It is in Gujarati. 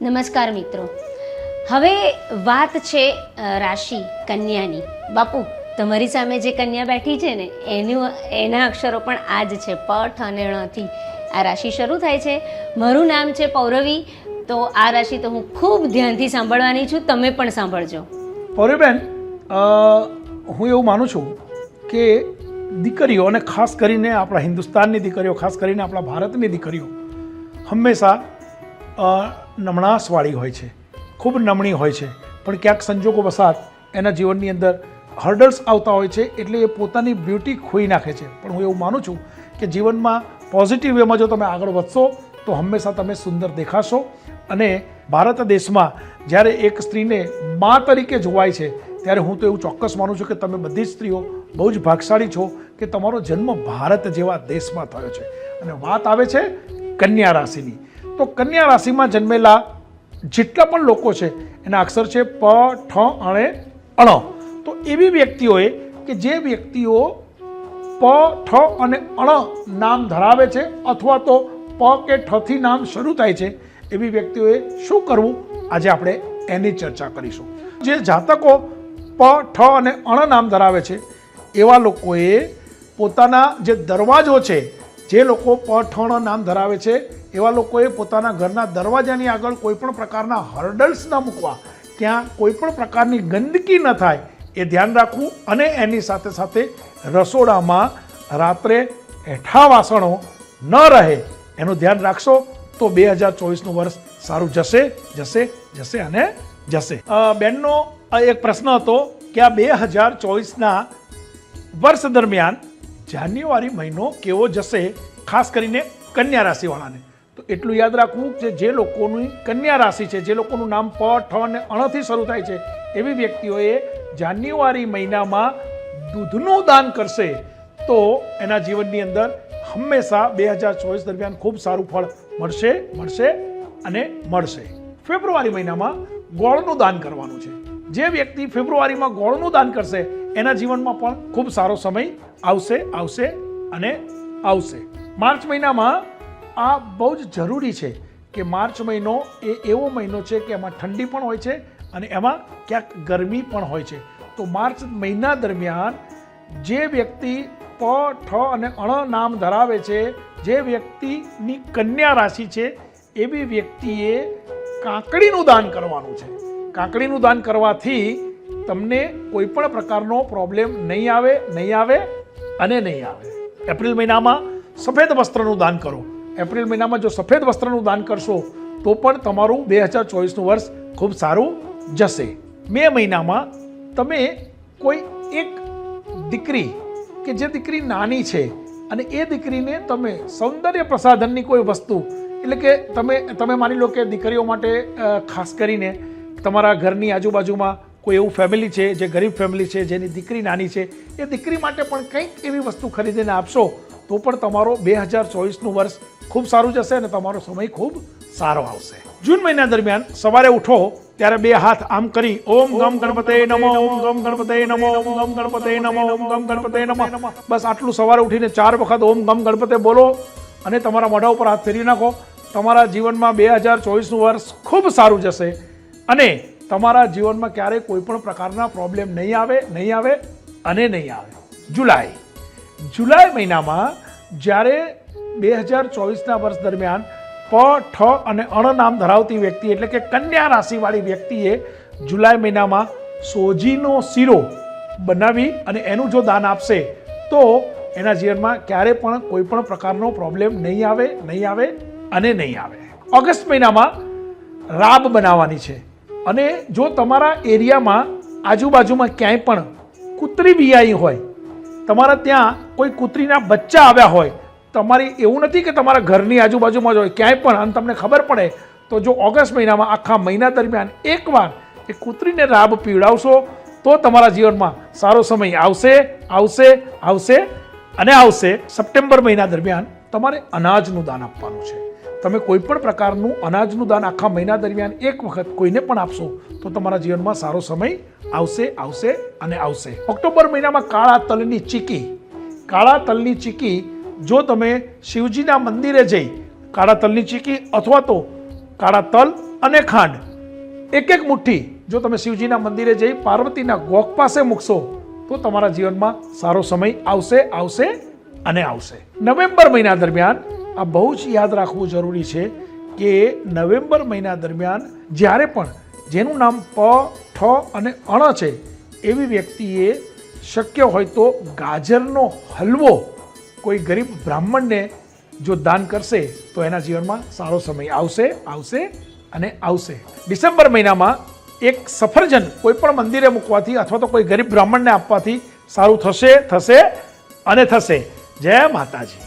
નમસ્કાર મિત્રો. હવે વાત છે રાશિ કન્યાની. બાપુ, તમારી સામે જે કન્યા બેઠી છે ને, એનું, એના અક્ષરો પણ આ જ છે પઠ અને ણથી આ રાશિ શરૂ થાય છે. મારું નામ છે પૌરવી. તો આ રાશિ તો હું ખૂબ ધ્યાનથી સાંભળવાની છું. તમે પણ સાંભળજો. પૌરવીબેન હું એવું માનું છું કે દીકરીઓ અને ખાસ કરીને આપણા હિન્દુસ્તાનની દીકરીઓ, ખાસ કરીને આપણા ભારતની દીકરીઓ, હંમેશા અ, નમણાશવાળી હોય છે. ખૂબ નમણી હોય છે. પણ ક્યાંક સંજોગો વસાત એના જીવનની અંદર હર્ડલ્સ આવતા હોય છે એટલે એ પોતાની બ્યુટી ખોઈ નાખે છે. પણ હું એવું માનું છું કે જીવનમાં પોઝિટિવ વેમાં જો તમે આગળ વધશો તો હંમેશા તમે સુંદર દેખાશો. અને ભારત દેશમાં જ્યારે એક સ્ત્રીને મા તરીકે જોવાય છે ત્યારે હું તો એવું ચોક્કસ માનું છું કે તમે બધી સ્ત્રીઓ બહુ જ ભાગશાળી છો કે તમારો જન્મ ભારત જેવા દેશમાં થયો છે. અને વાત આવે છે કન્યા રાશિની. તો કન્યા રાશિમાં જન્મેલા જેટલા પણ લોકો છે, એના અક્ષર છે પ, ઠ અને અણ. તો એવી વ્યક્તિઓએ કે જે વ્યક્તિઓ પ, ઠ અને અણ નામ ધરાવે છે અથવા તો પ કે ઠથી નામ શરૂ થાય છે, એવી વ્યક્તિઓએ શું કરવું? આજે આપણે એની ચર્ચા કરીશું. જે જાતકો પ, ઠ અને અણ નામ ધરાવે છે, એવા લોકોએ પોતાના જે દરવાજો છે જે લોકો પઠણ નામ ધરાવે છે, એવા લોકોએ પોતાના ઘરના દરવાજાની આગળ કોઈપણ પ્રકારના હર્ડલ્સ ન મૂકવા. ત્યાં કોઈ પણ પ્રકારની ગંદકી ન થાય, એ ધ્યાન રાખવું અને એની સાથે સાથે રસોડામાં રાત્રે એઠા વાસણો ન રહે, એનું ધ્યાન રાખશો તો બે હજાર ચોવીસનું વર્ષ સારું જશે જશે જશે અને જશે. બેનનો એક પ્રશ્ન હતો કે આ બે હજાર ચોવીસના વર્ષ દરમિયાન જાન્યુઆરી મહિનો કેવો જશે, ખાસ કરીને કન્યા રાશિવાળાને. તો એટલું યાદ રાખવું કે જે લોકોની કન્યા રાશિ છે, જે લોકોનું નામ પ ઠ અને અણથી શરૂ થાય છે, એવી વ્યક્તિઓએ જાન્યુઆરી મહિનામાં દૂધનું દાન કરશે, તો એના જીવનની અંદર હંમેશા બે હજાર ચોવીસ દરમિયાન ખૂબ સારું ફળ મળશે મળશે અને મળશે. ફેબ્રુઆરી મહિનામાં ગોળનું દાન કરવાનું છે. જે વ્યક્તિ ફેબ્રુઆરીમાં ગોળનું દાન કરશે એના જીવનમાં પણ ખૂબ સારો સમય આવશે આવશે અને આવશે. માર્ચ મહિનામાં આ બહુ જ જરૂરી છે કે માર્ચ મહિનો એ એવો મહિનો છે કે એમાં ઠંડી પણ હોય છે અને એમાં ક્યાંક ગરમી પણ હોય છે. તો માર્ચ મહિના દરમિયાન જે વ્યક્તિ પ, ઠ અને અણ નામ ધરાવે છે, જે વ્યક્તિની કન્યા રાશિ છે, એવી વ્યક્તિએ કાંકડીનું દાન કરવાનું છે. કાંકડીનું દાન કરવાથી તમને કોઈ પણ પ્રકારનો પ્રોબ્લેમ નહીં આવે નહીં આવે અને નહીં આવે. એપ્રિલ મહિનામાં સફેદ વસ્ત્રનું દાન કરો. એપ્રિલ મહિનામાં જો સફેદ વસ્ત્રનું દાન કરશો, તો પણ તમારું બે હજાર ચોવીસનું વર્ષ ખૂબ સારું જશે. મે મહિનામાં તમે કોઈ એક દીકરી કે જે દીકરી નાની છે અને એ દીકરીને તમે સૌંદર્ય પ્રસાધનની કોઈ વસ્તુ, એટલે કે તમે તમે માની લો કે દીકરીઓ માટે ખાસ કરીને તમારા ઘરની આજુબાજુમાં કોઈ એવું ફેમિલી છે જે ગરીબ ફેમિલી છે જેની દીકરી નાની છે એ દીકરી માટે પણ કંઈક એવી વસ્તુ ખરીદીને આપશો તો પણ તમારો બે હજાર ચોવીસનું વર્ષ ખૂબ સારું જશે અને તમારો સમય ખૂબ સારો આવશે. જૂન મહિના દરમિયાન સવારે ઉઠો ત્યારે બે હાથ આમ કરી ઓમ ગમ ગણપતે નમો ઓમ ગમ ગણપતે નમો ઓમ ગમ ગણપતે નમો ઓમ ગમ ગણપતે નમો. બસ આટલું સવારે ઉઠીને ચાર વખત ઓમ ગમ ગણપતે બોલો અને તમારા મોઢા ઉપર હાથ ફેરવી નાખો. તમારા જીવનમાં બે હજાર ચોવીસનું વર્ષ ખૂબ સારું જશે. અને તમારા જીવનમાં ક્યારેય કોઈ પણ પ્રકારના પ્રોબ્લેમ નહીં આવે નહીં આવે અને નહીં આવે. જુલાઈ. જુલાઈ મહિનામાં જ્યારે બે હજાર ચોવીસના વર્ષ દરમિયાન પ, ઠ અને અણ નામ ધરાવતી વ્યક્તિ એટલે કે કન્યા રાશિવાળી વ્યક્તિએ જુલાઈ મહિનામાં સોજીનો શીરો બનાવી અને એનું જો દાન આપશે, તો એના જીવનમાં ક્યારે પણ કોઈ પણ પ્રકારનો પ્રોબ્લેમ નહીં આવે નહીં આવે અને નહીં આવે. ઓગસ્ટ મહિનામાં રાબ બનાવવાની છે. અને જો તમારા એરિયામાં આજુબાજુમાં ક્યાંય પણ કૂતરી બિયાઈ હોય, તમારા ત્યાં કોઈ કૂતરીના બચ્ચા આવ્યા હોય, તમારી એવું નથી કે તમારા ઘરની આજુબાજુમાં જ હોય, ક્યાંય પણ, અને તમને ખબર પડે, તો જો ઓગસ્ટ મહિનામાં આખા મહિના દરમિયાન એકવાર એ કૂતરીને રાબ પીવડાવશો, તો તમારા જીવનમાં સારો સમય આવશે આવશે આવશે, અને આવશે. સપ્ટેમ્બર મહિના દરમિયાન તમારે અનાજનું દાન આપવાનું છે. તમે કોઈ પણ પ્રકારનું અનાજનું દાન આખા મહિના દરમિયાન એક વખત કોઈને પણ આપશો, તો તમારા જીવનમાં સારો સમય આવશે આવશે અને આવશે. ઓક્ટોબર મહિનામાં કાળા તલની ચીકી. કાળા તલની ચીકી, જો તમે શિવજીના મંદિરે જઈ કાળા તલની ચીકી અથવા તો કાળા તલ અને ખાંડ, એક એક મુઠ્ઠી જો તમે શિવજીના મંદિરે જઈ પાર્વતીના ગોખ પાસે મૂકશો, તો તમારા જીવનમાં સારો સમય આવશે આવશે અને આવશે. નવેમ્બર મહિના દરમિયાન આ બહુ જ યાદ રાખવું જરૂરી છે કે નવેમ્બર મહિના દરમિયાન જ્યારે પણ જેનું નામ પ, ઠ અને અણ છે, એવી વ્યક્તિએ શક્ય હોય તો ગાજરનો હલવો કોઈ ગરીબ બ્રાહ્મણને જો દાન કરશે તો એના જીવનમાં સારો સમય આવશે આવશે અને આવશે. ડિસેમ્બર મહિનામાં એક સફરજન કોઈ પણ મંદિરે મૂકવાથી અથવા તો કોઈ ગરીબ બ્રાહ્મણને આપવાથી સારું થશે થશે અને થશે. જય માતાજી.